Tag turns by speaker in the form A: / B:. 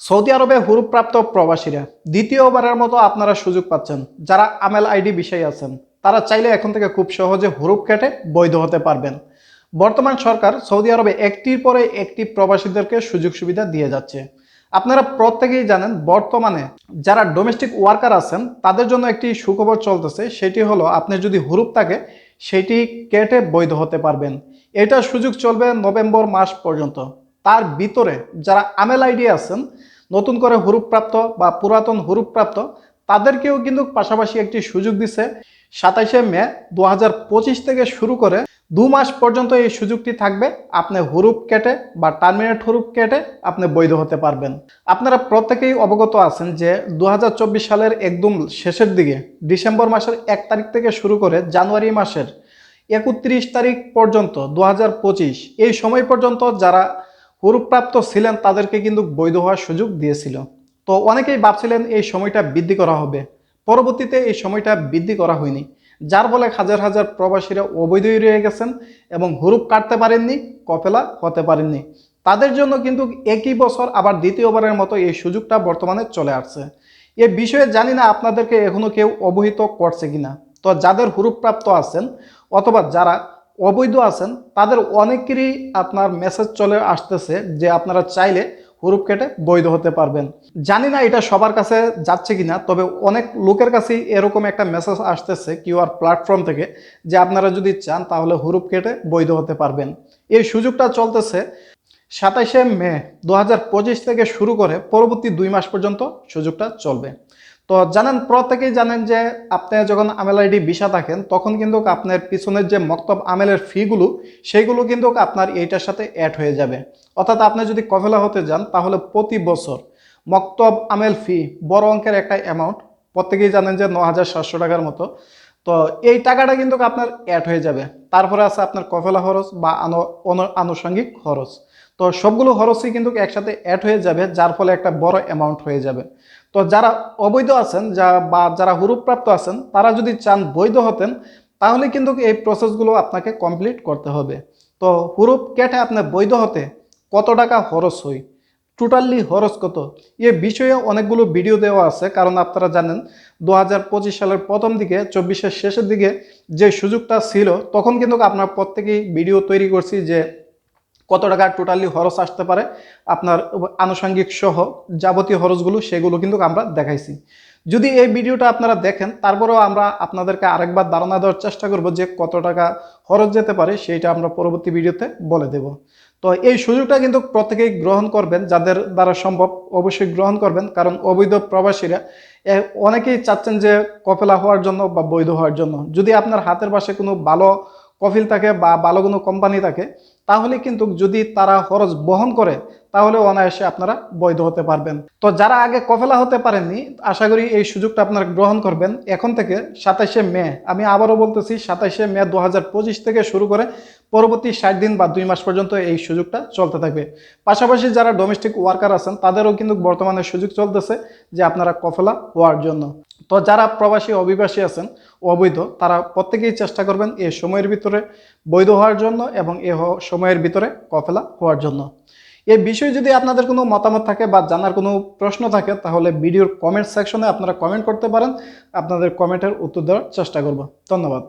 A: Saudi আরবে হুরুপ্রাপ্ত প্রবাসীরা দ্বিতীয়বারের মতো আপনারা সুযোগ পাচ্ছেন। যারা আমেল আইডি বিষয়ে আছেন, তারা চাইলে এখন থেকে খুব সহজে হুরুপ কেটে বৈধ হতে পারবেন। বর্তমান সরকার সৌদি আরবে একটির পরে একটি প্রবাসীদেরকে সুযোগ সুবিধা দিয়ে যাচ্ছে। আপনারা প্রত্যেকেই জানেন, বর্তমানে যারা ডোমেস্টিক ওয়ার্কার আছেন, তাদের জন্য একটি সুখবর চলতেছে, সেটি হলো আপনি যদি হুরুপ থাকে, সেটি কেটে বৈধ হতে পারবেন। এটার সুযোগ চলবে নভেম্বর মাস পর্যন্ত। তার ভিতরে যারা আমেল আইডি আছেন, নতুন করে হুরুপপ্রাপ্ত বা পুরাতন হুরুপপ্রাপ্ত, তাদেরকেও কিন্তু পাশাপাশি একটি সুযোগ দিচ্ছে সাতাইশে মে দু হাজার পঁচিশ থেকে শুরু করে দু মাস পর্যন্ত এই সুযোগটি থাকবে। আপনি হুরুপ কেটে বা টার্মিনেট হুরুপ কেটে আপনি বৈধ হতে পারবেন। আপনারা প্রত্যেকেই অবগত আছেন যে দু হাজার চব্বিশ সালের একদম শেষের দিকে, ডিসেম্বর মাসের এক তারিখ থেকে শুরু করে জানুয়ারি মাসের একত্রিশ তারিখ পর্যন্ত দু হাজার পঁচিশ, এই সময় পর্যন্ত যারা হুরুপ্রাপ্ত ছিলেন তাদেরকে কিন্তু বৈধ হওয়ার সুযোগ দিয়েছিল। তো অনেকেই ভাবছিলেন এই সময়টা বৃদ্ধি করা হবে। পরবর্তীতে এই সময়টা বৃদ্ধি করা হয়নি। যার ফলে হাজার হাজার প্রবাসীরা অবৈধই রয়ে গেছেন এবং হুরুপ কাটতে পারেননি কপেলা হতে পারেননি। তাদের জন্য কিন্তু একই বছর আবার দ্বিতীয়বারের মতো এই সুযোগটা বর্তমানে চলে আসছে। এ বিষয়ে জানি না আপনাদেরকে এখনও কেউ অবহিত করছে কিনা। তো যাদের হুরুপ্রাপ্ত আছেন অথবা যারা অবৈধ আছেন, তাদের অনেকেরই আপনার মেসেজ চলে আসতেছে যে আপনারা চাইলে হুরুপ কেটে বৈধ হতে পারবেন। জানি না এটা সবার কাছে যাচ্ছে কিনা, তবে অনেক লোকের কাছেই এরকম একটা মেসেজ আসতেছে কিউআর প্ল্যাটফর্ম থেকে যে আপনারা যদি চান তাহলে হুরুপ কেটে বৈধ হতে পারবেন। এই সুযোগটা চলতেছে সাতাইশে মে দু হাজার পঁচিশ থেকে শুরু করে পরবর্তী দুই মাস পর্যন্ত সুযোগটা চলবে। তো জানেন, প্রত্যেকেই জানেন যে আপনি যখন আমেল আইডি ভিসা থাকেন, তখন কিন্তু আপনার পিছনের যে মক্তব আমেলের ফিগুলো সেইগুলো কিন্তু আপনার এইটার সাথে অ্যাড হয়ে যাবে। অর্থাৎ আপনি যদি কফেলা হতে যান, তাহলে প্রতি বছর মক্তব আমেল ফি বড় অঙ্কের একটা অ্যামাউন্ট প্রত্যেকেই জানেন যে ন হাজার সাতশো টাকার মতো। তো এই টাকাটা কিন্তু আপনার অ্যাড হয়ে যাবে। তারপরে আছে আপনার কফেলা খরচ বা আনুষঙ্গিক খরচ। তো সবগুলো খরচই কিন্তু একসাথে অ্যাড হয়ে যাবে, যার ফলে একটা বড় অ্যামাউন্ট হয়ে যাবে। তো যারা অবৈধ আছেন, যা, বা যারা হুরুপ্রাপ্ত আছেন, তারা যদি চান বৈধ হতেন, তাহলে কিন্তু এই প্রসেসগুলো আপনাকে কমপ্লিট করতে হবে। তো হুরুপ কেটে আপনার বৈধ হতে কত টাকা খরচ হয়? টোটালি খরচ কত? এ বিষয়ে অনেকগুলো ভিডিও দেওয়া আছে, কারণ আপনারা জানেন, দু হাজার পঁচিশ সালের প্রথম দিকে, চব্বিশের শেষের দিকে যে সুযোগটা ছিল, তখন কিন্তু আপনার প্রত্যেকেই ভিডিও তৈরি করছি যে কত টাকা টোটালি খরচ আসতে পারে, আপনার আনুষঙ্গিক সহ যাবতীয় খরচগুলো সেগুলো কিন্তু আমরা দেখাইছি। যদি এই ভিডিওটা আপনারা দেখেন, তারপরেও আমরা আপনাদেরকে আরেকবার ধারণা দেওয়ার চেষ্টা করব যে কত টাকা খরচ যেতে পারে, সেইটা আমরা পরবর্তী ভিডিওতে বলে দেব। তো এই সুযোগটা কিন্তু প্রত্যেকেই গ্রহণ করবেন, যাদের দ্বারা সম্ভব অবশ্যই গ্রহণ করবেন, কারণ অবৈধ প্রবাসীরা অনেকেই চাচ্ছেন যে কপেলা হওয়ার জন্য বা বৈধ হওয়ার জন্য। যদি আপনার হাতের পাশে কোনো ভালো কফিল থাকে বা ভালো কোনো কোম্পানি থাকে, তাহলে কিন্তু যদি তারা খরচ বহন করে তাহলে অনায়াসে আপনারা বৈধ হতে পারবেন। তো যারা আগে কফেলা হতে পারেননি, আশা করি এই সুযোগটা আপনারা গ্রহণ করবেন। এখন থেকে সাতাইশে মে, আমি আবারও বলতেছি, সাতাইশে মে দু হাজার পঁচিশ থেকে শুরু করে পরবর্তী ষাট দিন বা দুই মাস পর্যন্ত এই সুযোগটা চলতে থাকবে। পাশাপাশি যারা ডোমেস্টিক ওয়ার্কার আছেন, তাদেরও কিন্তু বর্তমানে সুযোগ চলতেছে যে আপনারা কফেলা হওয়ার জন্য। তো যারা প্রবাসী, অভিবাসী আছেন, অবৈধ, তারা প্রত্যেকেই চেষ্টা করবেন এই সময়ের ভিতরে বৈধ হওয়ার জন্য এবং এ সময়ের ভিতরে কফেলা হওয়ার জন্য। এই বিষয়ে যদি আপনাদের কোনো মতামত থাকে বা জানার কোনো প্রশ্ন থাকে, তাহলে ভিডিওর কমেন্ট সেকশনে আপনারা কমেন্ট করতে পারেন। আপনাদের কমেন্টের উত্তর দেওয়ার চেষ্টা করব। ধন্যবাদ।